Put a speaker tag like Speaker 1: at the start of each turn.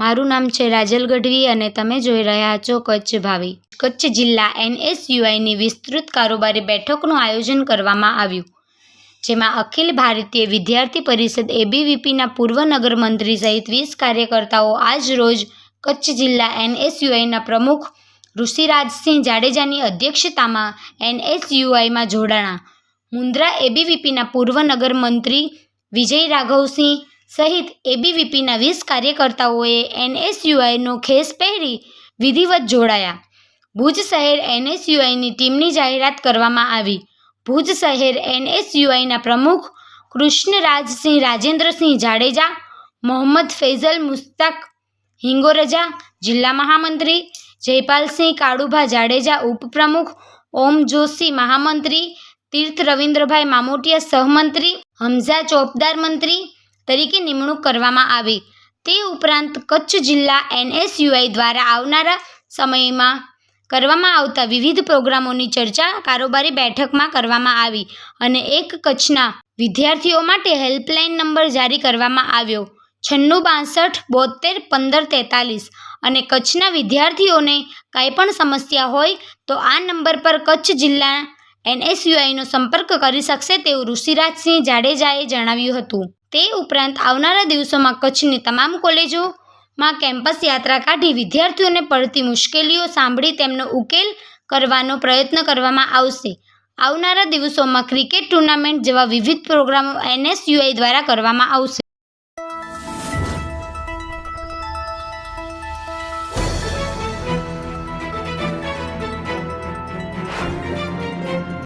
Speaker 1: મારું નામ છે રાજલ ગઢવી અને તમે જોઈ રહ્યા છો કચ્છ ભાવી. કચ્છ જિલ્લા એનએસયુઆઈની વિસ્તૃત કારોબારી બેઠકનું આયોજન કરવામાં આવ્યું, જેમાં અખિલ ભારતીય વિદ્યાર્થી પરિષદ એબીવીપીના પૂર્વ નગરમંત્રી સહિત વીસ કાર્યકર્તાઓ આજ રોજ કચ્છ જિલ્લા એનએસયુઆઈના પ્રમુખ ઋષિરાજસિંહ જાડેજાની અધ્યક્ષતામાં એનએસયુઆઈમાં જોડાણા. મુન્દ્રા એબીવીપીના પૂર્વ નગરમંત્રી વિજય રાઘવસિંહ સહિત એબીવીપીના વીસ કાર્યકર્તાઓએ એનએસયુઆઈનો ખેસ પહેરી વિધિવત જોડાયા. ભુજ શહેર એનએસયુઆઈની ટીમની જાહેરાત કરવામાં આવી. ભુજ શહેર એનએસયુઆઈના પ્રમુખ કૃષ્ણરાજસિંહ રાજેન્દ્રસિંહ જાડેજા, મોહમ્મદ ફૈઝલ મુસ્તાક હિંગોરજા, જિલ્લા મહામંત્રી જયપાલસિંહ કાળુભા જાડેજા, ઉપપ્રમુખ ઓમ જોશી મહામંત્રી, તીર્થ રવિન્દ્રભાઈ મામોટિયા, સહમંત્રી, હમઝા ચોપદાર મંત્રી તરીકે નિમણૂક કરવામાં આવી. તે ઉપરાંત કચ્છ જિલ્લા એનએસયુઆઈ દ્વારા આવનારા સમયમાં કરવામાં આવતા વિવિધ પ્રોગ્રામોની ચર્ચા કારોબારી બેઠકમાં કરવામાં આવી અને એક કચ્છના વિદ્યાર્થીઓ માટે હેલ્પલાઇન નંબર જારી કરવામાં આવ્યો. છન્નું બાસઠ બોતેર પંદર તેતાલીસ અને કચ્છના વિદ્યાર્થીઓને કાંઈ પણ સમસ્યા હોય તો આ નંબર પર કચ્છ જિલ્લા એનએસયુઆઈનો સંપર્ક કરી શકશે તેવું ઋષિરાજસિંહ જાડેજાએ જણાવ્યું હતું. તે ઉપરાંત આવનારા દિવસોમાં કચ્છની તમામ કોલેજોમાં કેમ્પસ યાત્રા કાઢી વિદ્યાર્થીઓને પડતી મુશ્કેલીઓ સાંભળી તેમનો ઉકેલ કરવાનો પ્રયત્ન કરવામાં આવશે. આવનારા દિવસોમાં ક્રિકેટ ટુર્નામેન્ટ જેવા વિવિધ પ્રોગ્રામો એનએસયુઆઈ દ્વારા કરવામાં આવશે.